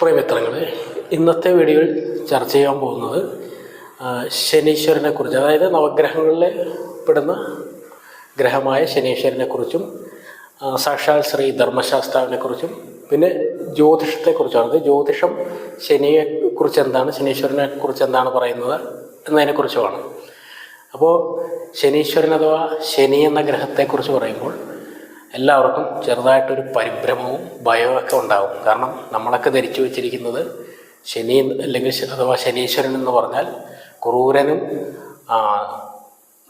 പ്രിയമിത്രങ്ങളെ ഇന്നത്തെ വീഡിയോയിൽ ചർച്ച ചെയ്യാൻ പോകുന്നത് ശനീശ്വരനെക്കുറിച്ച് ശനീശ്വരനെ കുറിച്ച് അതായത് നവഗ്രഹങ്ങളിൽ പെടുന്ന ഗ്രഹമായ ശനീശ്വരനെ കുറിച്ചും ആ, സാക്ഷാൽ ശ്രീ ധർമ്മശാസ്താവിനെ കുറിച്ചും പിന്നെ ജ്യോതിഷത്തെക്കുറിച്ചാണ് ജ്യോതിഷം ശനിയെ കുറിച്ച് എന്താണ് ശനീശ്വരനെ കുറിച്ച് എന്താണ് പറയുന്നത് എന്നതിനെക്കുറിച്ചുമാണ് അപ്പോൾ ശനീശ്വരൻ അഥവാ ശനി എന്ന ഗ്രഹത്തെക്കുറിച്ച് പറയുമ്പോൾ എല്ലാവർക്കും ചെറുതായിട്ടൊരു പരിഭ്രമവും ഭയവും ഒക്കെ ഉണ്ടാകും കാരണം നമ്മളൊക്കെ ധരിച്ചു വച്ചിരിക്കുന്നത് ശനി അല്ലെങ്കിൽ അഥവാ ശനീശ്വരൻ എന്ന് പറഞ്ഞാൽ ക്രൂരനും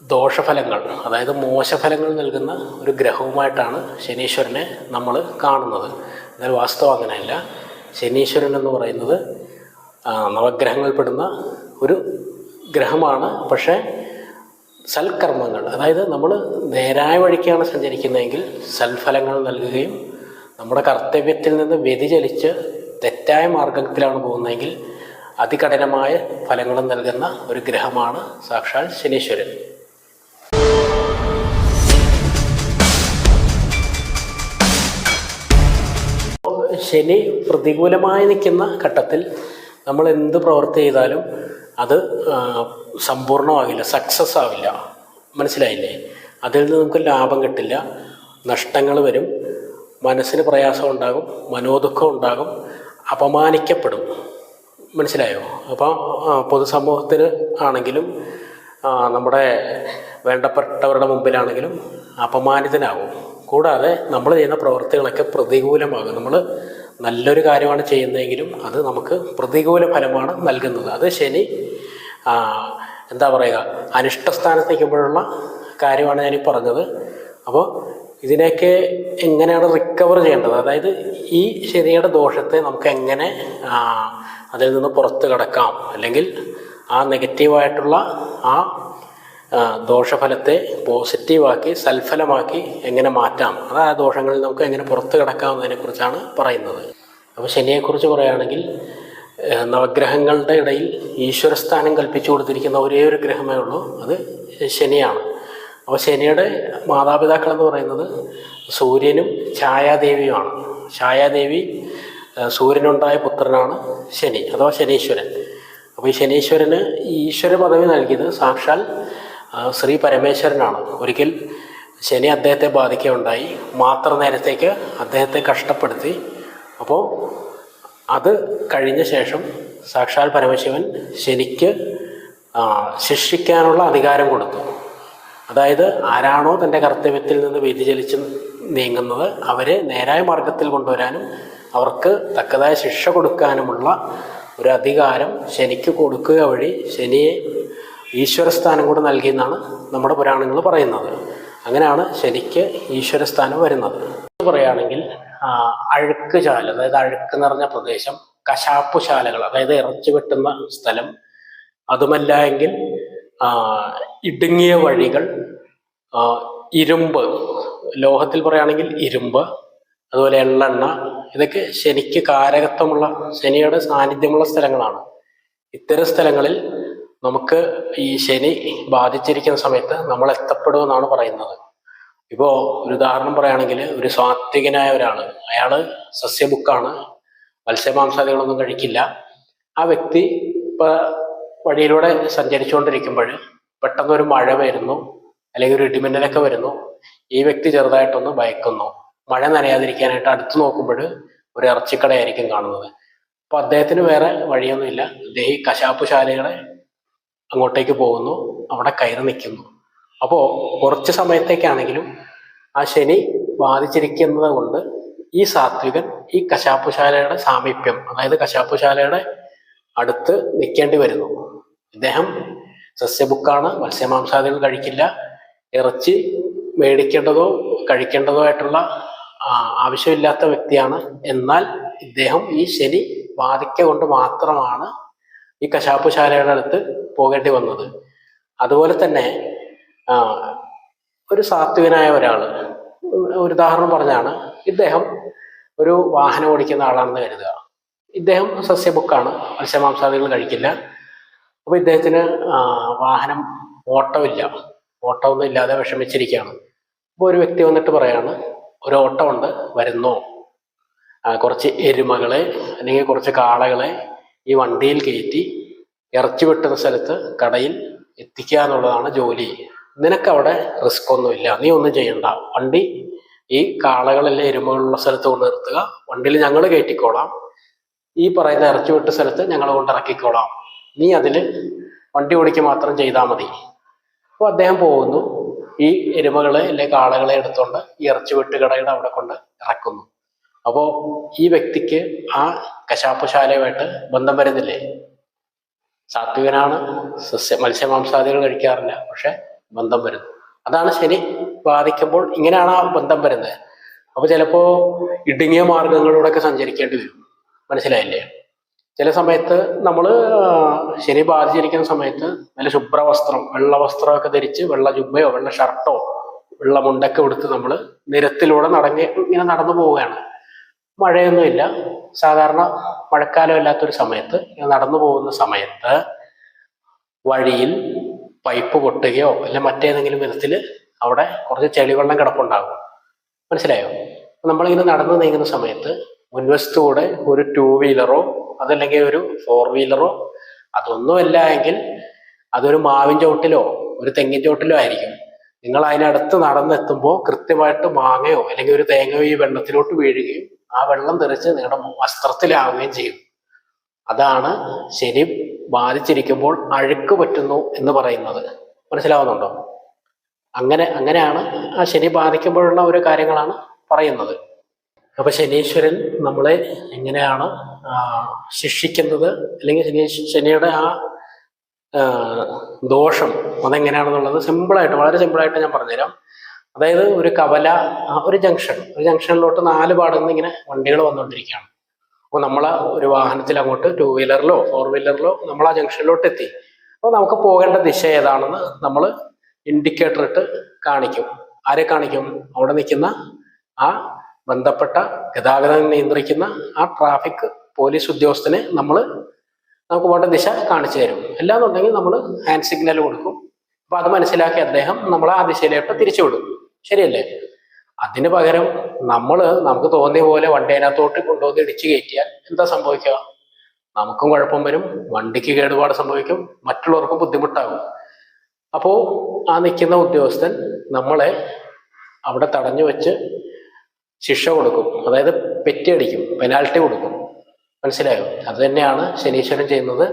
ദോഷഫലങ്ങൾ അതായത് മോശഫലങ്ങൾ നൽകുന്ന ഒരു ഗ്രഹവുമായിട്ടാണ് ശനീശ്വരനെ നമ്മൾ കാണുന്നത്. എന്നാൽ വാസ്തവം അങ്ങനെയല്ല. ശനീശ്വരൻ എന്ന് പറയുന്നത് നവഗ്രഹങ്ങളിൽപ്പെടുന്ന ഒരു ഗ്രഹമാണ്. പക്ഷേ സൽക്കർമ്മങ്ങൾ. അതായത് നമ്മൾ നേരായ വഴിക്കാണ് സഞ്ചരിക്കുന്നതെങ്കിൽ സൽഫലങ്ങൾ നൽകുകയും നമ്മുടെ കർത്തവ്യത്തിൽ നിന്ന് വ്യതിചലിച്ച് തെറ്റായ മാർഗത്തിലാണ് പോകുന്നതെങ്കിൽ അതികഠിനമായ ഫലങ്ങൾ നൽകുന്ന ഒരു ഗ്രഹമാണ് സാക്ഷാൽ ശനീശ്വരൻ. ശനി പ്രതികൂലമായി നിൽക്കുന്ന ഘട്ടത്തിൽ നമ്മൾ എന്ത് പ്രവൃത്തി ചെയ്താലും അത് സമ്പൂർണമാകില്ല സക്സസ് ആവില്ല. മനസ്സിലായില്ലേ? അതിൽ നിന്ന് നമുക്ക് ലാഭം കിട്ടില്ല നഷ്ടങ്ങൾ വരും മനസ്സിന് പ്രയാസം ഉണ്ടാകും മനോദുഃഖം ഉണ്ടാകും അപമാനിക്കപ്പെടും. മനസ്സിലായോ? അപ്പോൾ പൊതുസമൂഹത്തിന് ആണെങ്കിലും നമ്മുടെ വേണ്ടപ്പെട്ടവരുടെ മുമ്പിലാണെങ്കിലും അപമാനിതനാകും കൂടാതെ നമ്മൾ ചെയ്യുന്ന പ്രവൃത്തികളൊക്കെ പ്രതികൂലമാകും. നമ്മൾ നല്ലൊരു കാര്യമാണ് ചെയ്യുന്നതെങ്കിലും അത് നമുക്ക് പ്രതികൂല ഫലമാണ് നൽകുന്നത്. അത് ശനി എന്താ പറയുക അനിഷ്ടസ്ഥാനത്ത് നിൽക്കുമ്പോഴുള്ള കാര്യമാണ് ഞാൻ പറഞ്ഞത്. അപ്പോൾ ഇതിനെയൊക്കെ എങ്ങനെയാണ് റിക്കവർ ചെയ്യേണ്ടത്? അതായത് ഈ ശനിയുടെ ദോഷത്തെ നമുക്ക് എങ്ങനെ അതിൽ നിന്ന് പുറത്ത് കിടക്കാം? അല്ലെങ്കിൽ ആ നെഗറ്റീവായിട്ടുള്ള ആ ദോഷഫലത്തെ പോസിറ്റീവാക്കി സൽഫലമാക്കി എങ്ങനെ മാറ്റാം? അത് ആ ദോഷങ്ങളിൽ നമുക്ക് എങ്ങനെ പുറത്ത് കിടക്കാം എന്നതിനെക്കുറിച്ചാണ് പറയുന്നത്. അപ്പോൾ ശനിയെക്കുറിച്ച് പറയുകയാണെങ്കിൽ നവഗ്രഹങ്ങളുടെ ഇടയിൽ ഈശ്വരസ്ഥാനം കൽപ്പിച്ചു കൊടുത്തിരിക്കുന്ന ഒരേ ഒരു ഗ്രഹമേ ഉള്ളൂ. അത് ശനിയാണ്. അപ്പോൾ ശനിയുടെ മാതാപിതാക്കൾ എന്ന് പറയുന്നത് സൂര്യനും ഛായാദേവിയുമാണ്. ഛായാദേവി സൂര്യനുണ്ടായ പുത്രനാണ് ശനി അഥവാ ശനീശ്വരൻ. അപ്പോൾ ഈ ശനീശ്വരന് ഈശ്വര പദവി നൽകിയത് സാക്ഷാൽ ശ്രീ പരമേശ്വരനാണ്. ഒരിക്കൽ ശനി അദ്ദേഹത്തെ ബാധിക്കുകയുണ്ടായി. മാത്ര നേരത്തേക്ക് അദ്ദേഹത്തെ കഷ്ടപ്പെടുത്തി. അപ്പോൾ അത് കഴിഞ്ഞ ശേഷം സാക്ഷാൽ പരമശിവൻ ശനിക്ക് ശിക്ഷിക്കാനുള്ള അധികാരം കൊടുത്തു. അതായത് ആരാണോ തന്റെ കർത്തവ്യത്തിൽ നിന്ന് വ്യതിചലിച്ച് നീങ്ങുന്നത് അവരെ നേരായ മാർഗത്തിൽ കൊണ്ടുവരാനും അവർക്ക് തക്കതായ ശിക്ഷ കൊടുക്കാനുമുള്ള ഒരു അധികാരം ശനിക്ക് കൊടുക്കുക വഴി ശനിയെ ഈശ്വരസ്ഥാനം കൂടെ നൽകിയെന്നാണ് നമ്മുടെ പുരാണങ്ങൾ പറയുന്നത്. അങ്ങനെയാണ് ശനിക്ക് ഈശ്വരസ്ഥാനം വരുന്നത്. പറയുകയാണെങ്കിൽ അഴുക്ക് അതായത് അഴുക്ക് നിറഞ്ഞ പ്രദേശം കശാപ്പുശാലകൾ അതായത് ഇറച്ചി വെട്ടുന്ന സ്ഥലം അതുമല്ല എങ്കിൽ ഇടുങ്ങിയ വഴികൾ ഇരുമ്പ് ലോഹത്തിൽ പറയുകയാണെങ്കിൽ ഇരുമ്പ് അതുപോലെ എള്ളെണ്ണ ഇതൊക്കെ ശനിക്ക് കാരകത്വമുള്ള ശനിയുടെ സാന്നിധ്യമുള്ള സ്ഥലങ്ങളാണ്. ഇത്തരം സ്ഥലങ്ങളിൽ നമുക്ക് ഈ ശനി ബാധിച്ചിരിക്കുന്ന സമയത്ത് നമ്മൾ എത്തപ്പെടുമെന്നാണ് പറയുന്നത്. ഇപ്പോൾ ഒരു ഉദാഹരണം പറയുകയാണെങ്കിൽ ഒരു സാത്വികനായ ഒരാൾ അയാൾ സസ്യബുക്കാണ് മത്സ്യമാംസാദികളൊന്നും കഴിക്കില്ല. ആ വ്യക്തി ഇപ്പോൾ വഴിയിലൂടെ സഞ്ചരിച്ചുകൊണ്ടിരിക്കുമ്പോൾ പെട്ടെന്ന് ഒരു മഴ വരുന്നു അല്ലെങ്കിൽ ഒരു ഇടിമിന്നലൊക്കെ വരുന്നു. ഈ വ്യക്തി ചെറുതായിട്ടൊന്ന് ഭയക്കുന്നു. മഴ നനയാതിരിക്കാനായിട്ട് അടുത്ത് നോക്കുമ്പോൾ ഒരു ഇറച്ചിക്കടയായിരിക്കും കാണുന്നത്. അപ്പോൾ അദ്ദേഹത്തിന് വേറെ വഴിയൊന്നുമില്ല. അദ്ദേഹം ഈ കശാപ്പ് ശാലകളെ അങ്ങോട്ടേക്ക് പോകുന്നു അവിടെ കയറി നിൽക്കുന്നു. അപ്പോൾ കുറച്ച് സമയത്തേക്കാണെങ്കിലും ആ ശനി ബാധിച്ചിരിക്കുന്നത് കൊണ്ട് ഈ സാത്വികൻ ഈ കശാപ്പുശാലയുടെ സാമീപ്യം അതായത് കശാപ്പുശാലയുടെ അടുത്ത് നിൽക്കേണ്ടി വരുന്നു. ഇദ്ദേഹം സസ്യബുക്കാണ് മത്സ്യമാംസാദികൾ കഴിക്കില്ല. ഇറച്ചി മേടിക്കേണ്ടതോ കഴിക്കേണ്ടതോ ആയിട്ടുള്ള ആവശ്യമില്ലാത്ത വ്യക്തിയാണ്. എന്നാൽ ഇദ്ദേഹം ഈ ശനി ബാധിക്ക കൊണ്ട് മാത്രമാണ് ഈ കശാപ്പുശാലയുടെ അടുത്ത് പോകേണ്ടി വന്നത്. അതുപോലെ തന്നെ ഒരു സാത്വികനായ ഒരാൾ ഒരു ഉദാഹരണം പറഞ്ഞാണ് ഇദ്ദേഹം ഒരു വാഹനം ഓടിക്കുന്ന ആളാണെന്ന് കരുതുക. ഇദ്ദേഹം സസ്യബുക്കാണ് മത്സ്യമാംസാദികൾ കഴിക്കില്ല. അപ്പോൾ ഇദ്ദേഹത്തിന് വാഹനം ഓട്ടമില്ല. ഓട്ടമൊന്നും ഇല്ലാതെ വിഷമിച്ചിരിക്കുകയാണ്. അപ്പോൾ ഒരു വ്യക്തി വന്നിട്ട് പറയാണ് ഒരു ഓട്ടമുണ്ട് വരുന്നോ? കുറച്ച് എരുമകളെ അല്ലെങ്കിൽ കുറച്ച് കാളകളെ ഈ വണ്ടിയിൽ കയറ്റി ഇറച്ചി വെട്ടുന്ന സ്ഥലത്ത് കടയിൽ എത്തിക്കുക എന്നുള്ളതാണ് ജോലി. നിനക്ക് അവിടെ റിസ്ക് ഒന്നുമില്ല. നീ ഒന്നും ചെയ്യണ്ട. വണ്ടി ഈ കാളകളിലെ എരുമകളുള്ള സ്ഥലത്ത് കൊണ്ട് നിർത്തുക. വണ്ടിയിൽ ഞങ്ങൾ കയറ്റിക്കോളാം. ഈ പറയുന്ന ഇറച്ചി വിട്ട സ്ഥലത്ത് ഞങ്ങൾ കൊണ്ട് ഇറക്കിക്കോളാം. നീ അതിൽ വണ്ടി ഓടിക്കുക മാത്രം ചെയ്താൽ മതി. അപ്പോൾ അദ്ദേഹം പോകുന്നു. ഈ എരുമകളെ അല്ലെ കാളകളെ എടുത്തുകൊണ്ട് ഈ ഇറച്ചി വെട്ടുകടയുടെ അവിടെ കൊണ്ട് ഇറക്കുന്നു. അപ്പോൾ ഈ വ്യക്തിക്ക് ആ കശാപ്പുശാലയുമായിട്ട് ബന്ധം വരുന്നില്ലേ? സാത്വികനാണ്. സസ്യ മത്സ്യമാംസാദികൾ കഴിക്കാറില്ല. പക്ഷെ ബന്ധം വരുന്നു. അതാണ് ശനി ബാധിക്കുമ്പോൾ ഇങ്ങനെയാണ് ആ ബന്ധം വരുന്നത്. അപ്പൊ ചിലപ്പോ ഇടുങ്ങിയ മാർഗങ്ങളിലൂടെയൊക്കെ സഞ്ചരിക്കേണ്ടി വരും. മനസ്സിലായില്ലേ? ചില സമയത്ത് നമ്മൾ ശനി ബാധിച്ചിരിക്കുന്ന സമയത്ത് നല്ല ശുഭ്രവസ്ത്രം വെള്ള വസ്ത്രമൊക്കെ ധരിച്ച് വെള്ള ജുബയോ വെള്ള ഷർട്ടോ വെള്ള മുണ്ടൊക്കെ എടുത്ത് നമ്മൾ നിരത്തിലൂടെ നടങ്ങി ഇങ്ങനെ നടന്നു പോവുകയാണ്. മഴയൊന്നുമില്ല സാധാരണ മഴക്കാലം ഇല്ലാത്തൊരു സമയത്ത് നടന്നു പോകുന്ന സമയത്ത് വഴിയിൽ പൈപ്പ് പൊട്ടുകയോ അല്ല മറ്റേതെങ്കിലും വിധത്തിൽ അവിടെ കുറച്ച് ചെളിവെള്ളം കിടപ്പുണ്ടാകും. മനസ്സിലായോ? നമ്മളിങ്ങനെ നടന്നു നീങ്ങുന്ന സമയത്ത് മുൻവശത്തൂടെ ഒരു ടൂ വീലറോ അതല്ലെങ്കിൽ ഒരു ഫോർ വീലറോ അതൊന്നുമല്ല എങ്കിൽ അതൊരു മാവിൻ ചോട്ടിലോ ഒരു തെങ്ങിൻ ചോട്ടിലോ ആയിരിക്കും. നിങ്ങൾ അതിനടുത്ത് നടന്നെത്തുമ്പോൾ കൃത്യമായിട്ട് മാങ്ങയോ അല്ലെങ്കിൽ ഒരു തേങ്ങയോ ഈ വെള്ളത്തിലോട്ട് വീഴുകയും ആ വെള്ളം തെറിച്ച് നിങ്ങളുടെ വസ്ത്രത്തിലാവുകയും ചെയ്യും. അതാണ് ശനി ബാധിച്ചിരിക്കുമ്പോൾ അഴുക്ക് പറ്റുന്നു എന്ന് പറയുന്നത്. മനസ്സിലാവുന്നുണ്ടോ? അങ്ങനെ അങ്ങനെയാണ് ആ ശനി ബാധിക്കുമ്പോഴുള്ള ഓരോ കാര്യങ്ങളാണ് പറയുന്നത്. അപ്പൊ ശനീശ്വരൻ നമ്മളെ എങ്ങനെയാണ് ശിക്ഷിക്കുന്നത്? അല്ലെങ്കിൽ ശനി ശനിയുടെ ആ, ദോഷം അതെങ്ങനെയാണെന്നുള്ളത് സിമ്പിളായിട്ട് വളരെ സിമ്പിളായിട്ട് ഞാൻ പറഞ്ഞുതരാം. അതായത് ഒരു കവല ഒരു ജംഗ്ഷൻ. ഒരു ജംഗ്ഷനിലോട്ട് നാല് പാടുന്ന ഇങ്ങനെ വണ്ടികൾ വന്നുകൊണ്ടിരിക്കുകയാണ്. അപ്പോൾ നമ്മൾ ഒരു വാഹനത്തിൽ അങ്ങോട്ട് ടൂ വീലറിലോ ഫോർ വീലറിലോ നമ്മൾ ആ ജംഗ്ഷനിലോട്ട് എത്തി. അപ്പോൾ നമുക്ക് പോകേണ്ട ദിശ ഏതാണെന്ന് നമ്മൾ ഇൻഡിക്കേറ്റർ ഇട്ട് കാണിക്കും. ആരെ കാണിക്കും? അവിടെ നിൽക്കുന്ന ആ ബന്ധപ്പെട്ട ഗതാഗതം നിയന്ത്രിക്കുന്ന ആ ട്രാഫിക് പോലീസ് ഉദ്യോഗസ്ഥനെ നമ്മൾ നമുക്ക് പോകേണ്ട ദിശ കാണിച്ചു തരും. അല്ലാന്നുണ്ടെങ്കിൽ നമ്മൾ ഹാൻഡ് സിഗ്നൽ കൊടുക്കും. അപ്പോൾ അത് മനസ്സിലാക്കി അദ്ദേഹം നമ്മളെ ആ ദിശയിലോട്ട് തിരിച്ചു വിടും. ശരിയല്ലേ? അതിന് പകരം നമ്മൾ നമുക്ക് തോന്നിയ പോലെ വണ്ടി അതിനകത്തോട്ട് കൊണ്ടുവന്ന് ഇടിച്ചു കയറ്റിയാൽ എന്താ സംഭവിക്കുക? നമുക്കും കുഴപ്പം വരും വണ്ടിക്ക് കേടുപാട് സംഭവിക്കും മറ്റുള്ളവർക്കും ബുദ്ധിമുട്ടാകും. അപ്പോൾ ആ നിൽക്കുന്ന ഉദ്യോഗസ്ഥൻ നമ്മളെ അവിടെ തടഞ്ഞു വെച്ച് ശിക്ഷ കൊടുക്കും. അതായത് പെറ്റിയടിക്കും പെനാൽറ്റി കൊടുക്കും. മനസ്സിലായോ? അത് തന്നെയാണ് ശനീശ്വരൻ ചെയ്യുന്നത്.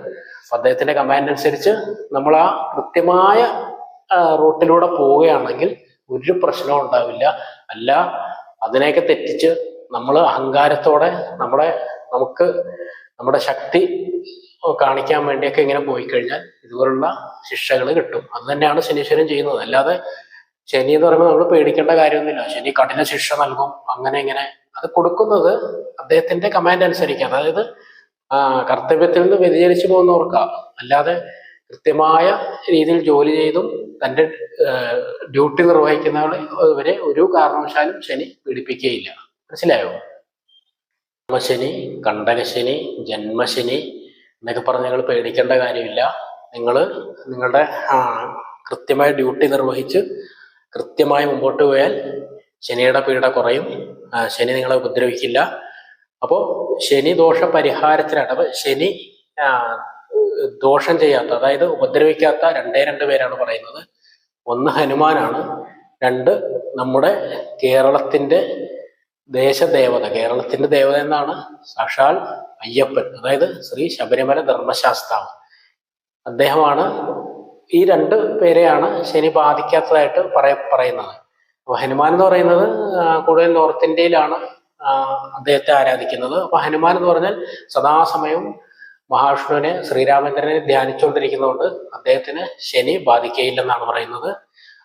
അദ്ദേഹത്തിന്റെ കമാൻഡ് അനുസരിച്ച് നമ്മൾ ആ കൃത്യമായ റൂട്ടിലൂടെ പോവുകയാണെങ്കിൽ ഒരു പ്രശ്നവും ഉണ്ടാവില്ല. അല്ല അതിനെയൊക്കെ തെറ്റിച്ച് നമ്മൾ അഹങ്കാരത്തോടെ നമ്മുടെ നമുക്ക് നമ്മുടെ ശക്തി കാണിക്കാൻ വേണ്ടിയൊക്കെ ഇങ്ങനെ പോയി കഴിഞ്ഞാൽ ഇതുപോലുള്ള ശിക്ഷകൾ കിട്ടും. അത് തന്നെയാണ് ശനീശ്വരൻ ചെയ്യുന്നത്. അല്ലാതെ ശനി എന്ന് പറയുമ്പോൾ നമ്മൾ പേടിക്കേണ്ട കാര്യമൊന്നുമില്ല. ശനി കഠിന ശിക്ഷ നൽകും. അങ്ങനെ ഇങ്ങനെ. അത് കൊടുക്കുന്നത് അദ്ദേഹത്തിന്റെ കമാൻഡ് അനുസരിക്കുക അതായത് കർത്തവ്യത്തിൽ നിന്ന് വ്യതിചലിച്ചു പോകുന്നവർക്കാ. അല്ലാതെ കൃത്യമായ രീതിയിൽ ജോലി ചെയ്തും തന്റെ ഡ്യൂട്ടി നിർവഹിക്കുന്നവരെ ഇവരെ ഒരു കാരണവശാലും ശനി പീഡിപ്പിക്കുകയില്ല. മനസ്സിലായോ? ജന്മശനി കണ്ടകശനി ജന്മശനി എന്നൊക്കെ പറഞ്ഞ് നിങ്ങൾ പേടിക്കേണ്ട കാര്യമില്ല. നിങ്ങൾ നിങ്ങളുടെ കൃത്യമായ ഡ്യൂട്ടി നിർവഹിച്ച് കൃത്യമായി മുമ്പോട്ട് പോയാൽ ശനിയുടെ പീഡ കുറയും. ശനി നിങ്ങളെ ഉപദ്രവിക്കില്ല. അപ്പോൾ ശനി ദോഷ പരിഹാരത്തിനാണ് അപ്പൊ ശനി ദോഷം ചെയ്യാത്ത അതായത് ഉപദ്രവിക്കാത്ത രണ്ടേ രണ്ട് പേരാണ് പറയുന്നത്. ഒന്ന് ഹനുമാനാണ് രണ്ട് നമ്മുടെ കേരളത്തിന്റെ ദേശദേവത. കേരളത്തിന്റെ ദേവത എന്നാണ്? സാക്ഷാൽ അയ്യപ്പൻ അതായത് ശ്രീ ശബരിമല ധർമ്മശാസ്താവ്. അദ്ദേഹമാണ് ഈ രണ്ട് പേരെയാണ് ശനി ബാധിക്കാത്തതായിട്ട് പറയ പറയുന്നത്. അപ്പോൾ ഹനുമാൻ എന്ന് പറയുന്നത് കൂടുതൽ നോർത്ത് ഇന്ത്യയിലാണ് അദ്ദേഹത്തെ ആരാധിക്കുന്നത്. അപ്പോൾ ഹനുമാൻ എന്ന് പറഞ്ഞാൽ സദാസമയം മഹാവിഷ്ണുവിനെ ശ്രീരാമചന്ദ്രനെ ധ്യാനിച്ചുകൊണ്ടിരിക്കുന്നതുകൊണ്ട് അദ്ദേഹത്തിന് ശനി ബാധിക്കയില്ലെന്നാണ് പറയുന്നത്.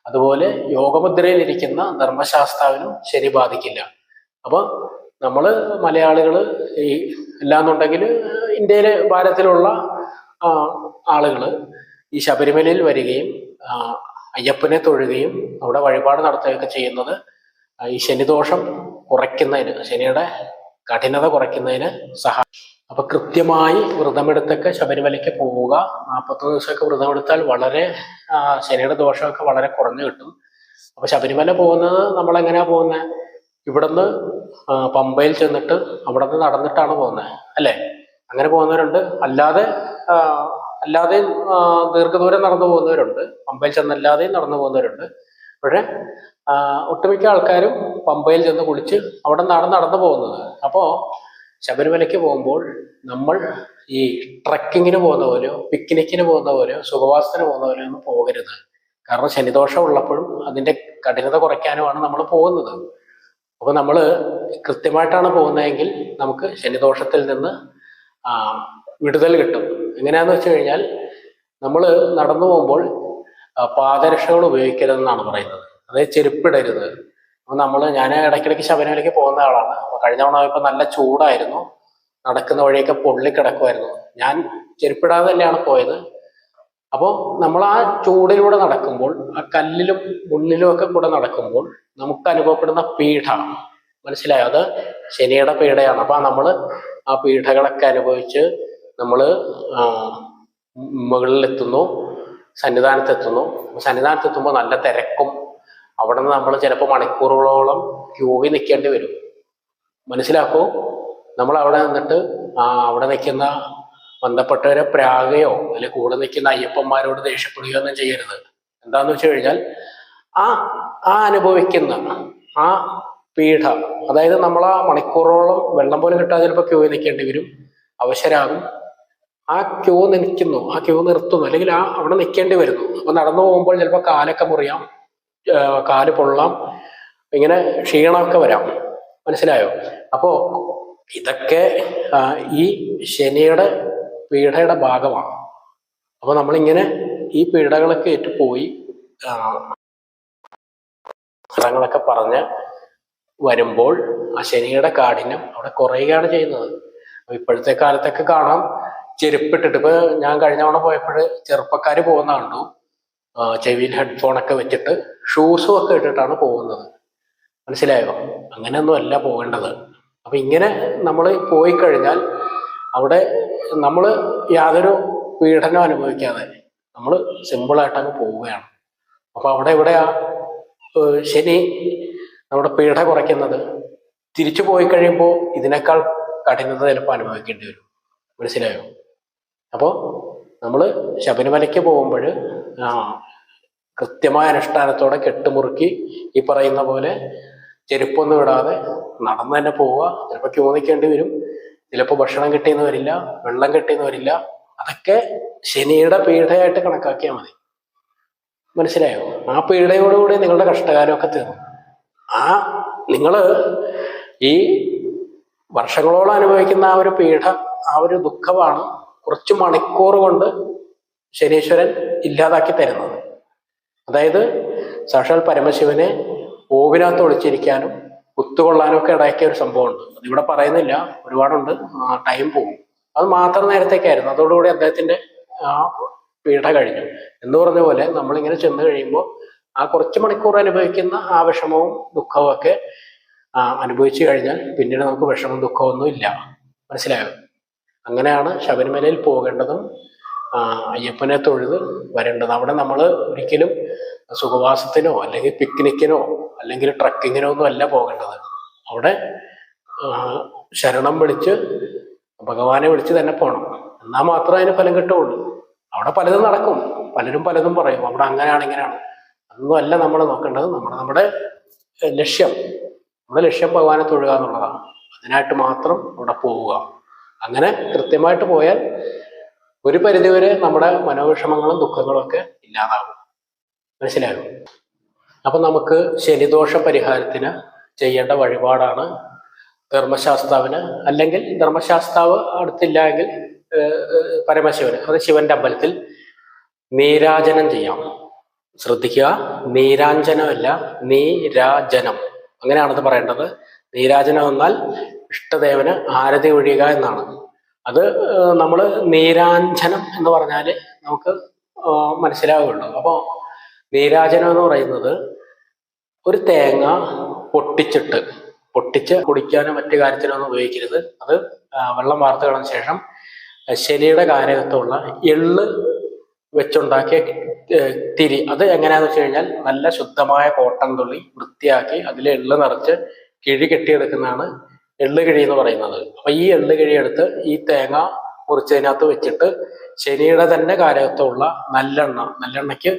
അതുപോലെ യോഗമുദ്രയിൽ ഇരിക്കുന്ന ധർമ്മശാസ്താവിനും ശനി ബാധിക്കില്ല. അപ്പൊ നമ്മൾ മലയാളികൾ ഈ അല്ലാന്നുണ്ടെങ്കിൽ ഇന്ത്യയിലെ ഭാരതത്തിലുള്ള ആളുകൾ ഈ ശബരിമലയിൽ വരികയും അയ്യപ്പനെ തൊഴുകയും അവിടെ വഴിപാട് നടത്തുകയൊക്കെ ചെയ്യുന്നത് ഈ ശനിദോഷം കുറയ്ക്കുന്നതിന് ശനിയുടെ കഠിനത കുറയ്ക്കുന്നതിന് സഹായം അപ്പൊ കൃത്യമായി വ്രതമെടുത്തൊക്കെ ശബരിമലയ്ക്ക് പോവുക. നാൽപ്പത്തൊന്ന് ദിവസമൊക്കെ വ്രതമെടുത്താൽ വളരെ ശരീര ദോഷമൊക്കെ വളരെ കുറഞ്ഞു കിട്ടും. അപ്പൊ ശബരിമല പോകുന്നത് നമ്മൾ എങ്ങനെയാ പോകുന്നത് ഇവിടുന്ന് പമ്പയിൽ ചെന്നിട്ട് അവിടെ നിന്ന് നടന്നിട്ടാണ് പോകുന്നത് അല്ലേ? അങ്ങനെ പോകുന്നവരുണ്ട്. അല്ലാതെ അല്ലാതെ ദീർഘദൂരം നടന്നു പോകുന്നവരുണ്ട്. പമ്പയിൽ ചെന്നല്ലാതെയും നടന്നു പോകുന്നവരുണ്ട്. പക്ഷേ ഒട്ടുമിക്ക ആൾക്കാരും പമ്പയിൽ ചെന്ന് കുളിച്ച് അവിടെ നിന്നാണ് നടന്നു പോകുന്നത്. അപ്പോൾ ശബരിമലയ്ക്ക് പോകുമ്പോൾ നമ്മൾ ഈ ട്രക്കിങ്ങിന് പോകുന്ന പോലെയോ പിക്നിക്കിന് പോകുന്ന പോലെയോ സുഖവാസത്തിന് പോകുന്ന പോലെയോ ഒന്നും പോകരുത്. കാരണം ശനിദോഷം ഉള്ളപ്പോഴും അതിന്റെ കഠിനത കുറയ്ക്കാനുമാണ് നമ്മൾ പോകുന്നത്. അപ്പോൾ നമ്മൾ കൃത്യമായിട്ടാണ് പോകുന്നതെങ്കിൽ നമുക്ക് ശനിദോഷത്തിൽ നിന്ന് വിടുതൽ കിട്ടും. എങ്ങനെയാന്ന് വെച്ച് കഴിഞ്ഞാൽ നമ്മൾ നടന്നു പോകുമ്പോൾ പാദരക്ഷകൾ ഉപയോഗിക്കരുതെന്നാണ് പറയുന്നത്. അതായത് ചെരുപ്പിടരുത്. അപ്പോൾ നമ്മൾ ഞാൻ ഇടയ്ക്കിടയ്ക്ക് ശബരിമലയ്ക്ക് പോകുന്ന ആളാണ്. അപ്പൊ കഴിഞ്ഞ തവണ ഇപ്പൊ നല്ല ചൂടായിരുന്നു. നടക്കുന്ന വഴിയൊക്കെ പൊള്ളിക്കിടക്കുമായിരുന്നു ഞാൻ ചെരുപ്പിടാതെ തന്നെയാണ് പോയത്. അപ്പോൾ നമ്മൾ ആ ചൂടിലൂടെ നടക്കുമ്പോൾ ആ കല്ലിലും മുള്ളിലും ഒക്കെ കൂടെ നടക്കുമ്പോൾ നമുക്ക് അനുഭവപ്പെടുന്ന പീഠ. മനസ്സിലായോ? അത് ശനിയുടെ പീഠയാണ്. അപ്പൊ നമ്മൾ ആ പീഠകളൊക്കെ അനുഭവിച്ച് നമ്മൾ മുകളിലെത്തുന്നു സന്നിധാനത്തെത്തുന്നു. സന്നിധാനത്തെത്തുമ്പോൾ നല്ല തിരക്കും അവിടെ നിന്ന് നമ്മൾ ചിലപ്പോൾ മണിക്കൂറുകളോളം ക്യൂവിൽ നിൽക്കേണ്ടി വരും. മനസ്സിലാക്കൂ? നമ്മൾ അവിടെ നിന്നിട്ട് അവിടെ നിൽക്കുന്ന ബന്ധപ്പെട്ടവരെ പ്രാഗയോ അല്ലെ കൂടെ നിൽക്കുന്ന അയ്യപ്പന്മാരോട് ദേഷ്യപ്പെടുകയോ ഒന്നും ചെയ്യരുത്. എന്താന്ന് വെച്ച് കഴിഞ്ഞാൽ ആ ആ അനുഭവിക്കുന്ന ആ പീഠ അതായത് നമ്മൾ ആ മണിക്കൂറോളം വെള്ളം പോലും കിട്ടാതെ ചിലപ്പോൾ ക്യൂ നിൽക്കേണ്ടി വരും. അവശരാകും. ആ ക്യൂ നിൽക്കുന്നു ആ ക്യൂ നിർത്തുന്നു അല്ലെങ്കിൽ ആ അവിടെ നിൽക്കേണ്ടി വരുന്നു. അപ്പൊ നടന്നു പോകുമ്പോൾ ചിലപ്പോൾ കാലൊക്കെ മുറിയാം. കാൽ പൊള്ളാം. ഇങ്ങനെ ക്ഷീണമൊക്കെ വരാം. മനസ്സിലായോ? അപ്പോ ഇതൊക്കെ ഈ ശനിയുടെ പീഡയുടെ ഭാഗമാണ്. അപ്പൊ നമ്മളിങ്ങനെ ഈ പീഡകളൊക്കെ ഏറ്റുപോയി ഫലങ്ങളൊക്കെ പറഞ്ഞ് വരുമ്പോൾ ആ ശനിയുടെ കാഠിന്യം അവിടെ കുറയുകയാണ് ചെയ്യുന്നത്. ഇപ്പോഴത്തെ കാലത്തൊക്കെ കാണാം ചെരുപ്പിട്ടിട്ട്. ഇപ്പൊ ഞാൻ കഴിഞ്ഞ തവണ പോയപ്പോൾ ചെറുപ്പക്കാർ പോകുന്ന കണ്ടു. ചെവിയിൽ ഹെഡ്ഫോണൊക്കെ വെച്ചിട്ട് ഷൂസും ഒക്കെ ഇട്ടിട്ടാണ് പോകുന്നത്. മനസ്സിലായോ? അങ്ങനെയൊന്നും അല്ല പോകേണ്ടത്. അപ്പം ഇങ്ങനെ നമ്മൾ പോയി കഴിഞ്ഞാൽ അവിടെ നമ്മൾ യാതൊരു പീഡനം അനുഭവിക്കാതെ നമ്മൾ സിമ്പിളായിട്ട് അങ്ങ് പോവുകയാണ്. അപ്പം അവിടെ എവിടെയാ? ശനി നമ്മുടെ പീഡ കുറയ്ക്കുന്നത്. തിരിച്ചു പോയി കഴിയുമ്പോൾ ഇതിനേക്കാൾ കഠിനത ചിലപ്പോൾ അനുഭവിക്കേണ്ടി വരും. മനസ്സിലായോ? അപ്പോൾ നമ്മൾ ശബരിമലയ്ക്ക് പോകുമ്പോൾ കൃത്യമായ അനുഷ്ഠാനത്തോടെ കെട്ടുമുറുക്കി ഈ പറയുന്ന പോലെ ചെരുപ്പൊന്നും ഇടാതെ നടന്നു തന്നെ പോവുക. ചിലപ്പോൾ ക്യൂ നിൽക്കേണ്ടി വരും. ചിലപ്പോൾ ഭക്ഷണം കിട്ടിയെന്ന് വരില്ല വെള്ളം കിട്ടിയെന്ന് വരില്ല അതൊക്കെ ശനിയുടെ പീഡയായിട്ട് കണക്കാക്കിയാൽ മതി. മനസ്സിലായോ? ആ പീഡയോടുകൂടി നിങ്ങളുടെ കഷ്ടകാലമൊക്കെ തീർന്നു. ആ നിങ്ങൾ ഈ വർഷങ്ങളോളം അനുഭവിക്കുന്ന ആ ഒരു പീഡ ആ ഒരു ദുഃഖമാണ് കുറച്ച് മണിക്കൂർ കൊണ്ട് ശനീശ്വരൻ ഇല്ലാതാക്കി തരുന്നത്. അതായത് സാക്ഷാൽ പരമശിവനെ ഓവിനകത്ത് ഒളിച്ചിരിക്കാനും കുത്തുകൊള്ളാനും ഒക്കെ ഇടയാക്കിയ ഒരു സംഭവമുണ്ട്. അതിവിടെ പറയുന്നില്ല. ഒരുപാടുണ്ട്. ടൈം പോകും. അത് മാത്രം നേരത്തേക്കായിരുന്നു. അതോടുകൂടി അദ്ദേഹത്തിന്റെ ആ പീഡ കഴിഞ്ഞു. എന്ന് പറഞ്ഞ പോലെ നമ്മളിങ്ങനെ ചെന്ന് കഴിയുമ്പോൾ ആ കുറച്ച് മണിക്കൂർ അനുഭവിക്കുന്ന ആ വിഷമവും ദുഃഖവും ഒക്കെ അനുഭവിച്ചു കഴിഞ്ഞാൽ പിന്നീട് നമുക്ക് വിഷമം ദുഃഖമൊന്നും ഇല്ല. മനസ്സിലായോ? അങ്ങനെയാണ് ശബരിമലയിൽ പോകേണ്ടതും അയ്യപ്പനെ തൊഴുത് വരേണ്ടത്. അവിടെ നമ്മൾ ഒരിക്കലും സുഖവാസത്തിനോ അല്ലെങ്കിൽ പിക്നിക്കിനോ അല്ലെങ്കിൽ ട്രക്കിങ്ങിനോ ഒന്നും അല്ല പോകേണ്ടത്. അവിടെ ശരണം വിളിച്ച് ഭഗവാനെ വിളിച്ച് തന്നെ പോകണം എന്നാൽ മാത്രമേ അതിന് ഫലം കിട്ടുള്ളൂ അവിടെ പലതും നടക്കും. പലരും പലതും പറയും. അവിടെ അങ്ങനെയാണ് ഇങ്ങനെയാണ്. അതൊന്നും അല്ല നമ്മൾ നോക്കേണ്ടത്. നമ്മുടെ നമ്മുടെ ലക്ഷ്യം. നമ്മുടെ ലക്ഷ്യം ഭഗവാനെ തൊഴുക എന്നുള്ളതാണ്. അതിനായിട്ട് മാത്രം അവിടെ പോവുക. അങ്ങനെ കൃത്യമായിട്ട് പോയാൽ ഒരു പരിധിവരെ നമ്മുടെ മനോവിഷമങ്ങളും ദുഃഖങ്ങളും ഒക്കെ ഇല്ലാതാകും മനസ്സിലാകും അപ്പൊ നമുക്ക് ശനിദോഷ പരിഹാരത്തിന് ചെയ്യേണ്ട വഴിപാടാണ് ധർമ്മശാസ്താവിന്. അല്ലെങ്കിൽ ധർമ്മശാസ്താവ് അടുത്തില്ല എങ്കിൽ പരമശിവന് അത് ശിവന്റെ അമ്പലത്തിൽ നീരാജനം ചെയ്യാം. ശ്രദ്ധിക്കുക നീരാഞ്ജനമല്ല നീരാജനം. അങ്ങനെയാണത് പറയേണ്ടത്. നീരാജനം വന്നാൽ ഇഷ്ടദേവന് ആരതി ഒഴിയുക എന്നാണ്. അത് നമ്മൾ നീരാഞ്ജനം എന്ന് പറഞ്ഞാൽ നമുക്ക് മനസ്സിലാവുകയുള്ളൂ. അപ്പോൾ നീരാജനം എന്ന് പറയുന്നത് ഒരു തേങ്ങ പൊട്ടിച്ചിട്ട് പൊട്ടിച്ച് കുടിക്കാനോ മറ്റു കാര്യത്തിനോ ഒന്നും ഉപയോഗിക്കരുത്. അത് വെള്ളം വാർത്ത് കളഞ്ഞ ശേഷം ശനിയുടെ കാരകത്തുള്ള എള്ള് വെച്ചുണ്ടാക്കിയ തിരി. അത് എങ്ങനെയാന്ന് വെച്ച് കഴിഞ്ഞാൽ നല്ല ശുദ്ധമായ കോട്ടൻ തുള്ളി വൃത്തിയാക്കി അതിൽ എള്ള് നിറച്ച് കിഴി കെട്ടിയെടുക്കുന്നതാണ് എള്ളുകിഴി എന്ന് പറയുന്നത്. അപ്പൊ ഈ എള്ളുകിഴി എടുത്ത് ഈ തേങ്ങ മുറിച്ചതിനകത്ത് വെച്ചിട്ട് ശനിയുടെ തന്നെ കാലത്തുള്ള നല്ലെണ്ണ നല്ലെണ്ണയ്ക്ക്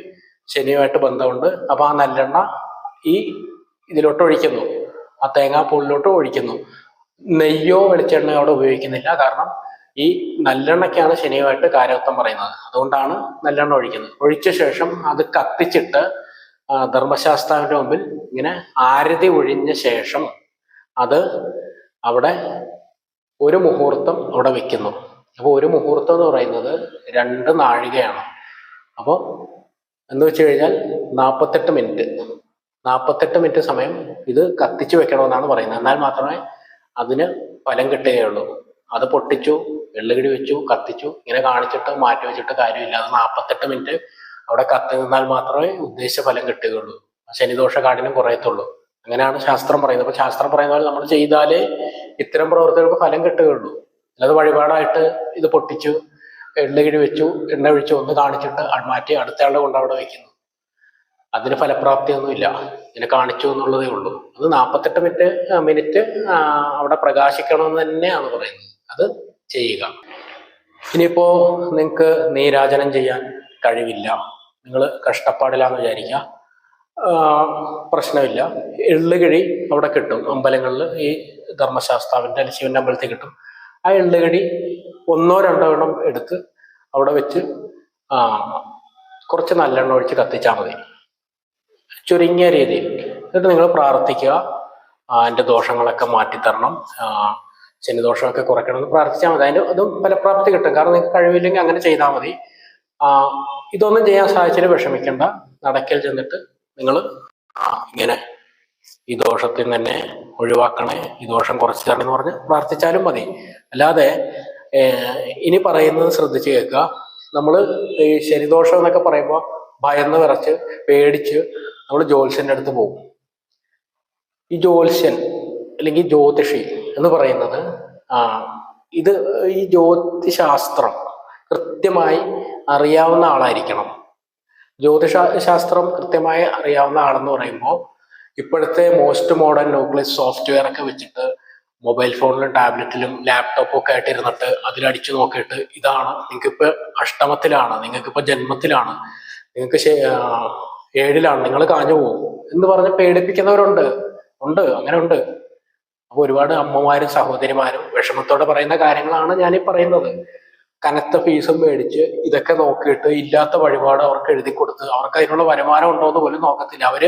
ശനിയുമായിട്ട് ബന്ധമുണ്ട്. അപ്പൊ ആ നല്ലെണ്ണ ഈ ഇതിലോട്ട് ഒഴിക്കുന്നു. ആ തേങ്ങാപ്പൂളിലോട്ട് ഒഴിക്കുന്നു. നെയ്യോ വെളിച്ചെണ്ണയോ അവിടെ ഉപയോഗിക്കുന്നില്ല. കാരണം ഈ നല്ലെണ്ണയ്ക്കാണ് ശനിയുമായിട്ട് കാരകത്വം പറയുന്നത്. അതുകൊണ്ടാണ് നല്ലെണ്ണ ഒഴിക്കുന്നത്. ഒഴിച്ച ശേഷം അത് കത്തിച്ചിട്ട് ധർമ്മശാസ്താവിന്റെ മുമ്പിൽ ഇങ്ങനെ ആരതി ഒഴിഞ്ഞ ശേഷം അത് അവിടെ ഒരു മുഹൂർത്തം അവിടെ വെക്കുന്നു. അപ്പോൾ ഒരു മുഹൂർത്തം എന്ന് പറയുന്നത് രണ്ട് നാഴികയാണ്. അപ്പോൾ എന്ന് വെച്ച് കഴിഞ്ഞാൽ നാൽപ്പത്തെട്ട് മിനിറ്റ്. നാൽപ്പത്തെട്ട് മിനിറ്റ് സമയം ഇത് കത്തിച്ചു വെക്കണമെന്നാണ് പറയുന്നത്. എന്നാൽ മാത്രമേ അതിന് ഫലം കിട്ടുകയുള്ളൂ. അത് പൊട്ടിച്ചു വെള്ളുകിടി വെച്ചു കത്തിച്ചു ഇങ്ങനെ കാണിച്ചിട്ട് മാറ്റി വെച്ചിട്ട് കാര്യമില്ല. അത് നാൽപ്പത്തെട്ട് മിനിറ്റ് അവിടെ കത്തി നിന്നാൽ മാത്രമേ ഉദ്ദേശിച്ച ഫലം കിട്ടുകയുള്ളൂ. ശനിദോഷ കാഠിനം കുറയത്തുള്ളൂ. അങ്ങനെയാണ് ശാസ്ത്രം പറയുന്നത്. അപ്പൊ ശാസ്ത്രം പറയുന്ന പോലെ നമ്മൾ ചെയ്താലേ ഇത്തരം പ്രവർത്തികൾക്ക് ഫലം കിട്ടുകയുള്ളൂ. അല്ലാതെ വഴിപാടായിട്ട് ഇത് പൊട്ടിച്ചു എണ്ണകിഴി വെച്ചു എണ്ണ ഒഴിച്ചു ഒന്ന് കാണിച്ചിട്ട് മാറ്റി അടുത്തയാളുടെ കൊണ്ട് അവിടെ വെക്കുന്നു. അതിന് ഫലപ്രാപ്തിയൊന്നുമില്ല. ഇങ്ങനെ കാണിച്ചു എന്നുള്ളതേ ഉള്ളൂ. അത് നാൽപ്പത്തെട്ട് മിനിറ്റ് മിനിറ്റ് അവിടെ പ്രകാശിക്കണമെന്ന് തന്നെയാണ് പറയുന്നത്. അത് ചെയ്യുക. ഇനിയിപ്പോ നിങ്ങൾക്ക് നീരാജനം ചെയ്യാൻ കഴിവില്ല. നിങ്ങൾ കഷ്ടപ്പാടിലാന്ന് വിചാരിക്കുക. പ്രശ്നമില്ല. എള്ളുകിഴി അവിടെ കിട്ടും. അമ്പലങ്ങളിൽ ഈ ധർമ്മശാസ്താവിന്റെ അല്ലെങ്കിൽ ശിവന്റെ അമ്പലത്തിൽ കിട്ടും. ആ എള്ളുകിഴി ഒന്നോ രണ്ടോ എണ്ണം എടുത്ത് അവിടെ വെച്ച് കുറച്ച് നല്ലെണ്ണ ഒഴിച്ച് കത്തിച്ചാൽ മതി. ചുരുങ്ങിയ രീതിയിൽ. എന്നിട്ട് നിങ്ങൾ പ്രാർത്ഥിക്കുക. എന്റെ ദോഷങ്ങളൊക്കെ മാറ്റിത്തരണം. ശനിദോഷമൊക്കെ കുറയ്ക്കണം. എന്ന് പ്രാർത്ഥിച്ചാൽ മതി. അതിന്റെ അതും ഫലപ്രാപ്തി കിട്ടും. കാരണം നിങ്ങൾക്ക് കഴിവില്ലെങ്കിൽ അങ്ങനെ ചെയ്താൽ മതി. ഇതൊന്നും ചെയ്യാൻ സാധിച്ചതിന് വിഷമിക്കേണ്ട. നടക്കൽ ചെന്നിട്ട് നിങ്ങൾ ഇങ്ങനെ ഈ ദോഷത്തിൽ തന്നെ ഒഴിവാക്കണേ ഈ ദോഷം കുറച്ച് തരണം എന്ന് പറഞ്ഞ് പ്രാർത്ഥിച്ചാലും മതി. അല്ലാതെ ഇനി പറയുന്നത് ശ്രദ്ധിച്ച് കേൾക്കുക. നമ്മൾ ഈ ശനിദോഷം എന്നൊക്കെ പറയുമ്പോൾ ഭയന്ന് വിറച്ച് പേടിച്ച് നമ്മൾ ജ്യോത്സ്യന്റെ അടുത്ത് പോകും. ഈ ജ്യോത്സ്യൻ അല്ലെങ്കിൽ ജ്യോതിഷി എന്ന് പറയുന്നത് ഇത് ഈ ജ്യോതിശാസ്ത്രം കൃത്യമായി അറിയാവുന്ന ആളായിരിക്കണം. ജ്യോതിഷ ശാസ്ത്രം കൃത്യമായി അറിയാവുന്ന ആളെന്ന് പറയുമ്പോൾ ഇപ്പോഴത്തെ മോസ്റ്റ് മോഡേൺ ന്യൂക്ലിയസ് സോഫ്റ്റ്വെയർ ഒക്കെ വെച്ചിട്ട് മൊബൈൽ ഫോണിലും ടാബ്ലറ്റിലും ലാപ്ടോപ്പും ഒക്കെ ആയിട്ട് ഇരുന്നിട്ട് അതിലടിച്ചു നോക്കിയിട്ട് ഇതാണ് നിങ്ങൾക്കിപ്പോൾ അഷ്ടമത്തിലാണ് നിങ്ങൾക്കിപ്പോൾ ജന്മത്തിലാണ് നിങ്ങൾക്ക് ഏഴിലാണ് നിങ്ങൾ കാഞ്ഞു പോകും എന്ന് പറഞ്ഞ് പേടിപ്പിക്കുന്നവരുണ്ട്. ഉണ്ട് അങ്ങനെ ഉണ്ട്. അപ്പോൾ ഒരുപാട് അമ്മമാരും സഹോദരിമാരും വിഷമത്തോടെ പറയുന്ന കാര്യങ്ങളാണ് ഞാനീ പറയുന്നത്. കനത്ത ഫീസും മേടിച്ച് ഇതൊക്കെ നോക്കിയിട്ട് ഇല്ലാത്ത വഴിപാട് അവർക്ക് എഴുതി കൊടുത്ത് അവർക്ക് അതിനുള്ള വരുമാനം ഉണ്ടോ എന്ന് പോലും നോക്കത്തില്ല. അവർ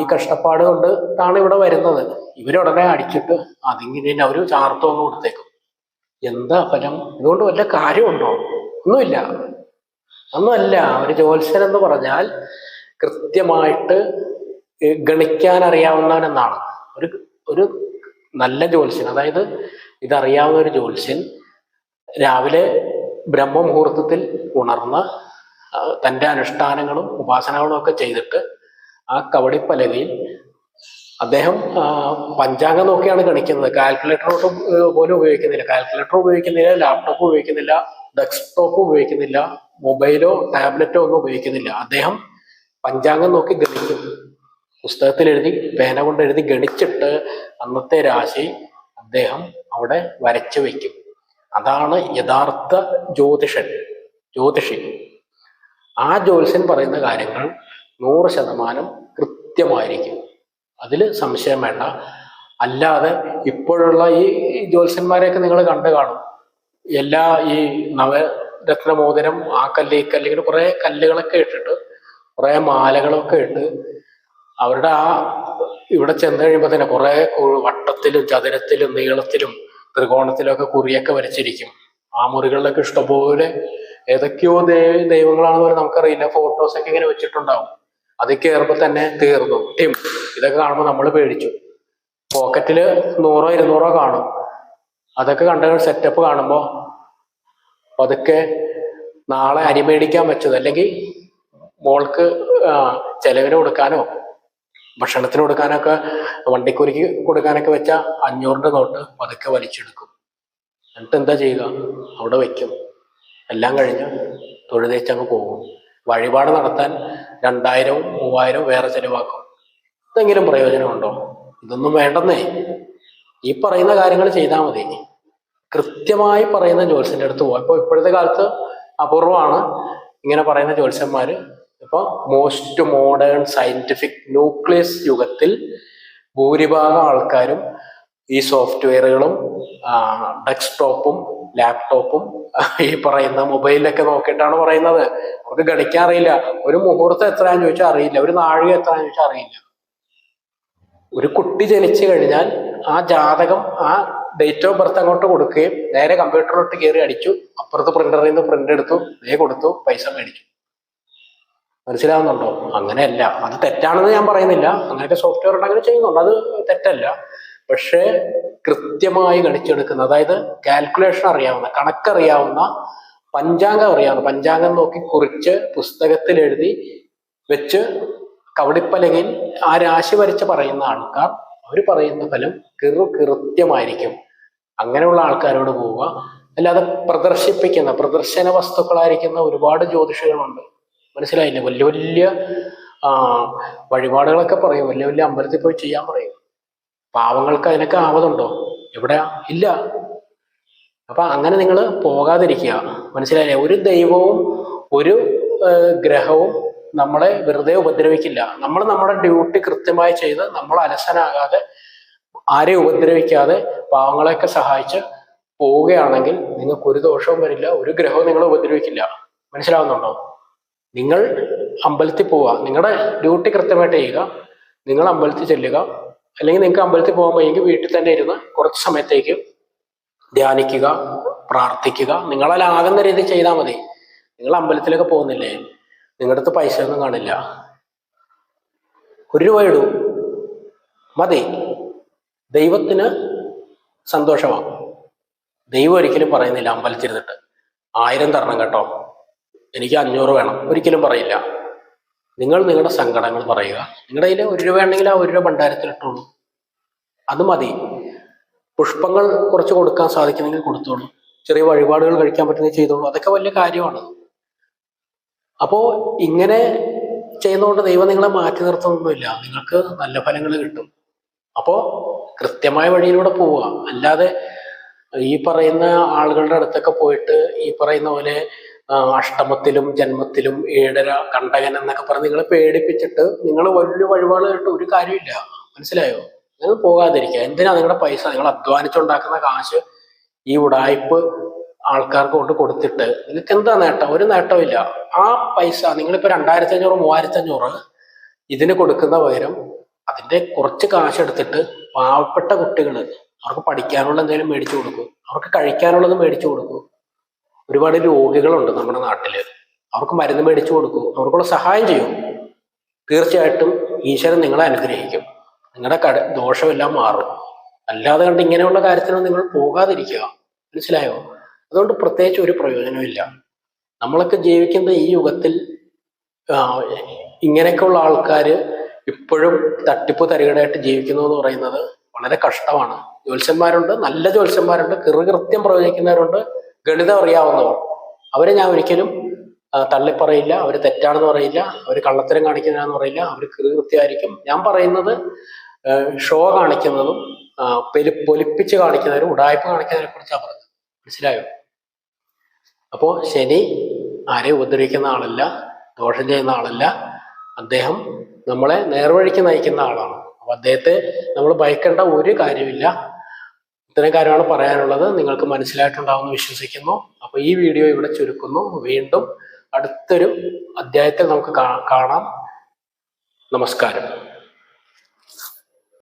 ഈ കഷ്ടപ്പാട് കൊണ്ട് ആണ് ഇവിടെ വരുന്നത്. ഇവരുടനെ അടിച്ചിട്ട് അതിങ്ങനെ അവർ ചാർത്തോന്ന് കൊടുത്തേക്കും. എന്താ ഫലം? ഇതുകൊണ്ട് വല്ല കാര്യമുണ്ടോ? ഒന്നുമില്ല. ഒന്നുമല്ല. ഒരു ജ്യോത്സ്യൻ എന്ന് പറഞ്ഞാൽ കൃത്യമായിട്ട് ഗണിക്കാൻ അറിയാവുന്നവൻ എന്നാണ് ഒരു ഒരു നല്ല ജ്യോത്സ്യൻ അതായത് ഇതറിയാവുന്ന ഒരു ജ്യോത്സ്യൻ രാവിലെ ബ്രഹ്മമുഹൂർത്തത്തിൽ ഉണർന്ന് തന്റെ അനുഷ്ഠാനങ്ങളും ഉപാസനകളും ഒക്കെ ചെയ്തിട്ട് ആ കവടിപ്പലകയിൽ അദ്ദേഹം പഞ്ചാംഗം നോക്കിയാണ് ഗണിക്കുന്നത്. കാൽക്കുലേറ്ററോട്ട് പോലും ഉപയോഗിക്കുന്നില്ല. കാൽക്കുലേറ്റർ ഉപയോഗിക്കുന്നില്ല ലാപ്ടോപ്പ് ഉപയോഗിക്കുന്നില്ല ഡെസ്ക്ടോപ്പ് ഉപയോഗിക്കുന്നില്ല മൊബൈലോ ടാബ്ലറ്റോ ഒന്നും ഉപയോഗിക്കുന്നില്ല. അദ്ദേഹം പഞ്ചാംഗം നോക്കി ഗണിക്കും. പുസ്തകത്തിൽ എഴുതി പേന കൊണ്ട് എഴുതി ഗണിച്ചിട്ട് അന്നത്തെ രാശി അദ്ദേഹം അവിടെ വരച്ചു വെക്കും അതാണ് യഥാർത്ഥ ജ്യോതിഷൻ ജ്യോതിഷി. ആ ജ്യോത്സ്യൻ പറയുന്ന കാര്യങ്ങൾ നൂറ് ശതമാനം കൃത്യമായിരിക്കും. അതിൽ സംശയം വേണ്ട. അല്ലാതെ ഇപ്പോഴുള്ള ഈ ജ്യോത്സ്യന്മാരെയൊക്കെ നിങ്ങൾ കണ്ടു കാണും. എല്ലാ ഈ നവരത്ന മോതിരം ആ കല്ല് ഈ കല്ല് ഇങ്ങനെ കുറെ കല്ലുകളൊക്കെ ഇട്ടിട്ട് കുറേ മാലകളൊക്കെ ഇട്ട് അവരുടെ ആ ഇവിടെ ചെന്ന് കഴിയുമ്പോൾ തന്നെ കുറേ വട്ടത്തിലും ചതുരത്തിലും നീളത്തിലും ത്രികോണത്തിലും ഒക്കെ കുറിയൊക്കെ വരച്ചിരിക്കും. ആ മുറികളിലൊക്കെ ഇഷ്ടംപോലെ ഏതൊക്കെയോ ദൈവ ദൈവങ്ങളാണെന്ന് പറഞ്ഞാൽ നമുക്കറിയില്ല. ഫോട്ടോസ് ഒക്കെ ഇങ്ങനെ വെച്ചിട്ടുണ്ടാവും. അത് കയറുമ്പോൾ തന്നെ തീർന്നു. ടിം. ഇതൊക്കെ കാണുമ്പോൾ നമ്മൾ പേടിച്ചു. പോക്കറ്റിൽ നൂറോ ഇരുന്നൂറോ കാണും. അതൊക്കെ കണ്ട സെറ്റപ്പ് കാണുമ്പോൾ അതൊക്കെ നാളെ അരി മേടിക്കാൻ വെച്ചത് അല്ലെങ്കിൽ മോൾക്ക് ചെലവിന് കൊടുക്കാനോ ഭക്ഷണത്തിന് കൊടുക്കാനൊക്കെ വണ്ടിക്കൂലിക്ക് കൊടുക്കാനൊക്കെ വെച്ച അഞ്ഞൂറിന്റെ നോട്ട് പതുക്കെ വലിച്ചെടുക്കും. എന്നിട്ട് എന്താ ചെയ്യുക? അവിടെ വെക്കും. എല്ലാം കഴിഞ്ഞ് തൊഴുതേച്ചങ്ങ് പോകും. വഴിപാട് നടത്താൻ രണ്ടായിരവും മൂവായിരവും വേറെ ചെലവാക്കും. എന്തെങ്കിലും പ്രയോജനമുണ്ടോ? ഇതൊന്നും വേണ്ടെന്നേ. ഈ പറയുന്ന കാര്യങ്ങൾ ചെയ്താൽ മതി. കൃത്യമായി പറയുന്ന ജ്യോത്സ്യന്റെ അടുത്ത് പോകാം ഇപ്പോൾ ഇപ്പോഴത്തെ കാലത്ത് അപൂർവമാണ് ഇങ്ങനെ പറയുന്ന ജ്യോത്സ്യന്മാര് ഇപ്പൊ മോസ്റ്റ് മോഡേൺ സയന്റിഫിക് ന്യൂക്ലിയസ് യുഗത്തിൽ ഭൂരിഭാഗം ആൾക്കാരും ഈ സോഫ്റ്റ്വെയറുകളും ഡെസ്ക്ടോപ്പും ലാപ്ടോപ്പും ഈ പറയുന്ന മൊബൈലിലൊക്കെ നോക്കിയിട്ടാണ് പറയുന്നത്. അവർക്ക് ഗണിക്കാൻ അറിയില്ല. ഒരു മുഹൂർത്തം എത്രയാന്ന് ചോദിച്ചാൽ അറിയില്ല. ഒരു നാഴിക എത്രയാന്ന് ചോദിച്ചാൽ അറിയില്ല. ഒരു കുട്ടി ജനിച്ചു കഴിഞ്ഞാൽ ആ ജാതകം ആ ഡേറ്റ് ഓഫ് ബർത്ത് അങ്ങോട്ട് കൊടുക്കുകയും നേരെ കമ്പ്യൂട്ടറിലോട്ട് കയറി അടിച്ചു. അപ്പുറത്ത് പ്രിന്ററിൽ നിന്ന് പ്രിന്റ് എടുത്തു നേ കൊടുത്തു പൈസ മേടിച്ചു. മനസ്സിലാവുന്നുണ്ടോ? അങ്ങനെയല്ല. അത് തെറ്റാണെന്ന് ഞാൻ പറയുന്നില്ല. അങ്ങനെയൊക്കെ സോഫ്റ്റ്വെയർ ഉണ്ട് അങ്ങനെ ചെയ്യുന്നുണ്ട്. അത് തെറ്റല്ല. പക്ഷേ കൃത്യമായി ഗണിച്ചെടുക്കുന്ന അതായത് കാൽക്കുലേഷൻ അറിയാവുന്ന കണക്കറിയാവുന്ന പഞ്ചാംഗം അറിയാവുന്ന പഞ്ചാംഗം നോക്കി കുറിച്ച് പുസ്തകത്തിൽ എഴുതി വെച്ച് കവടിപ്പലകയിൽ ആ രാശി വരച്ച് പറയുന്ന ആൾക്കാർ അവർ പറയുന്ന ഫലം കിറു കൃത്യമായിരിക്കും. അങ്ങനെയുള്ള ആൾക്കാരോട് പോവുക. അല്ലാതെ പ്രദർശിപ്പിക്കുന്ന പ്രദർശന വസ്തുക്കളായിരിക്കുന്ന ഒരുപാട് ജ്യോതിഷികളുണ്ട്. മനസ്സിലായില്ലേ വലിയ വലിയ വഴിപാടുകളൊക്കെ പറയും. വലിയ വലിയ അമ്പലത്തിൽ പോയി ചെയ്യാൻ പറയും. പാവങ്ങൾക്ക് അതിനൊക്കെ ആവതുണ്ടോ? എവിടെ ഇല്ല. അപ്പൊ അങ്ങനെ നിങ്ങൾ പോകാതിരിക്കുക. മനസ്സിലായില്ലേ? ഒരു ദൈവവും ഒരു ഗ്രഹവും നമ്മളെ വെറുതെ ഉപദ്രവിക്കില്ല. നമ്മൾ നമ്മുടെ ഡ്യൂട്ടി കൃത്യമായി ചെയ്ത് നമ്മൾ അലസനാകാതെ ആരെയും ഉപദ്രവിക്കാതെ പാവങ്ങളെയൊക്കെ സഹായിച്ച് പോവുകയാണെങ്കിൽ നിങ്ങൾക്ക് ഒരു ദോഷവും വരില്ല ഒരു ഗ്രഹവും നിങ്ങളെ ഉപദ്രവിക്കില്ല. മനസ്സിലാവുന്നുണ്ടോ? നിങ്ങൾ അമ്പലത്തിൽ പോവുക. നിങ്ങളുടെ ഡ്യൂട്ടി കൃത്യമായിട്ട് ചെയ്യുക. നിങ്ങൾ അമ്പലത്തിൽ ചെല്ലുക. അല്ലെങ്കിൽ നിങ്ങൾക്ക് അമ്പലത്തിൽ പോകാൻ വയ്യെങ്കിൽ വീട്ടിൽ തന്നെ ഇരുന്ന് കുറച്ച് സമയത്തേക്ക് ധ്യാനിക്കുക പ്രാർത്ഥിക്കുക. നിങ്ങളാൽ ആകുന്ന രീതി ചെയ്താൽ മതി. നിങ്ങൾ അമ്പലത്തിലൊക്കെ പോകുന്നില്ലേ? നിങ്ങളുടെ അടുത്ത് പൈസ ഒന്നും കാണില്ല. ഒരു രൂപ ഇടൂ. മതി. ദൈവത്തിന് സന്തോഷമാണ് ദൈവം ഒരിക്കലും പറയുന്നില്ല അമ്പലത്തിരുന്നിട്ട് ആയിരം തരണം കേട്ടോ. എനിക്ക് അഞ്ഞൂറ് വേണം. ഒരിക്കലും പറയില്ല. നിങ്ങൾ നിങ്ങളുടെ സങ്കടങ്ങൾ പറയുക. നിങ്ങളുടെ കയ്യിൽ ഒരു രൂപ ഉണ്ടെങ്കിൽ ആ ഒരു രൂപ ഭണ്ഡാരത്തിലിട്ടോളൂ അത് മതി. പുഷ്പങ്ങൾ കുറച്ച് കൊടുക്കാൻ സാധിക്കുന്നെങ്കിൽ കൊടുത്തോളൂ. ചെറിയ വഴിപാടുകൾ കഴിക്കാൻ പറ്റുന്നത് ചെയ്തോളൂ. അതൊക്കെ വലിയ കാര്യമാണ്. അപ്പോൾ ഇങ്ങനെ ചെയ്യുന്നതുകൊണ്ട് ദൈവം നിങ്ങളെ മാറ്റി നിർത്തുന്നൊന്നുമില്ല. നിങ്ങൾക്ക് നല്ല ഫലങ്ങൾ കിട്ടും. അപ്പോൾ കൃത്യമായ വഴിയിലൂടെ പോവുക. അല്ലാതെ ഈ പറയുന്ന ആളുകളുടെ അടുത്തൊക്കെ പോയിട്ട് ഈ പറയുന്ന പോലെ അഷ്ടമത്തിലും ജന്മത്തിലും ഏഴര കണ്ടകൻ എന്നൊക്കെ പറഞ്ഞ് നിങ്ങളെ പേടിപ്പിച്ചിട്ട് നിങ്ങൾ വലിയ വഴിപാടുമായിട്ട് ഒരു കാര്യമില്ല. മനസ്സിലായോ? നിങ്ങൾ പോകാതിരിക്കുക. എന്തിനാ നിങ്ങളുടെ പൈസ? നിങ്ങൾ അധ്വാനിച്ചുണ്ടാക്കുന്ന കാശ് ഈ ഉടായ്പ് ആൾക്കാർക്ക് കൊണ്ട് കൊടുത്തിട്ട് നിങ്ങൾക്ക് എന്താ നേട്ടം? ഒരു നേട്ടമില്ല ആ പൈസ നിങ്ങളിപ്പോ രണ്ടായിരത്തി അഞ്ഞൂറ് മൂവായിരത്തി അഞ്ഞൂറ് ഇതിന് കൊടുക്കുന്ന പകരം അതിന്റെ കുറച്ച് കാശ് എടുത്തിട്ട് പാവപ്പെട്ട കുട്ടികൾ അവർക്ക് പഠിക്കാനുള്ള എന്തെങ്കിലും മേടിച്ചു കൊടുക്കും. അവർക്ക് കഴിക്കാനുള്ളത് മേടിച്ചു കൊടുക്കും. ഒരുപാട് രോഗികളുണ്ട് നമ്മുടെ നാട്ടിൽ. അവർക്ക് മരുന്ന് മേടിച്ചു കൊടുക്കും. അവർക്കുള്ള സഹായം ചെയ്യൂ. തീർച്ചയായിട്ടും ഈശ്വരൻ നിങ്ങളെ അനുഗ്രഹിക്കും. നിങ്ങളുടെ കട ദോഷമെല്ലാം മാറും. അല്ലാതെ കണ്ട് ഇങ്ങനെയുള്ള കാര്യത്തിന് നിങ്ങൾ പോകാതിരിക്കുക. മനസ്സിലായോ? അതുകൊണ്ട് പ്രത്യേകിച്ച് ഒരു പ്രയോജനമില്ല നമ്മളൊക്കെ ജീവിക്കുന്ന ഈ യുഗത്തിൽ ഇങ്ങനെയൊക്കെയുള്ള ആൾക്കാർ ഇപ്പോഴും തട്ടിപ്പ് തരികടായിട്ട് ജീവിക്കുന്നു എന്ന് പറയുന്നത് വളരെ കഷ്ടമാണ്. ജ്യോത്സ്യന്മാരുണ്ട് നല്ല ജ്യോത്സ്യന്മാരുണ്ട് കൃത്യം പ്രവചിക്കുന്നവരുണ്ട്. ഗണിതം അറിയാവുന്നവർ അവരെ ഞാൻ ഒരിക്കലും തള്ളിപ്പറയില്ല അവർ തെറ്റാണെന്ന് പറയില്ല അവർ കള്ളത്തരം കാണിക്കുന്നതാണെന്ന് പറയില്ല അവർ കൃത്യമായിരിക്കും ഞാൻ പറയുന്നത് ഷോ കാണിക്കുന്നതും പെരു പെലി പൊലിപ്പിച്ച് കാണിക്കുന്നവരും ഉടായ്പ കാണിക്കുന്നതിനെ കുറിച്ചാണ് പറഞ്ഞത് മനസ്സിലായോ? അപ്പോ ശനി ആരെയും ഉപദ്രവിക്കുന്ന ആളല്ല ദോഷം ചെയ്യുന്ന ആളല്ല. അദ്ദേഹം നമ്മളെ നേർവഴിക്ക് നയിക്കുന്ന ആളാണ്. അപ്പൊ അദ്ദേഹത്തെ നമ്മൾ ഭയക്കേണ്ട ഒരു കാര്യമില്ല. ഇത്രയും കാര്യമാണ് പറയാനുള്ളത് നിങ്ങൾക്ക് മനസ്സിലായിട്ടുണ്ടാവുമെന്ന് വിശ്വസിക്കുന്നു. അപ്പൊ ഈ വീഡിയോ ഇവിടെ ചുരുക്കുന്നു. വീണ്ടും അടുത്തൊരു അധ്യായത്തിൽ നമുക്ക് കാണാം. നമസ്കാരം.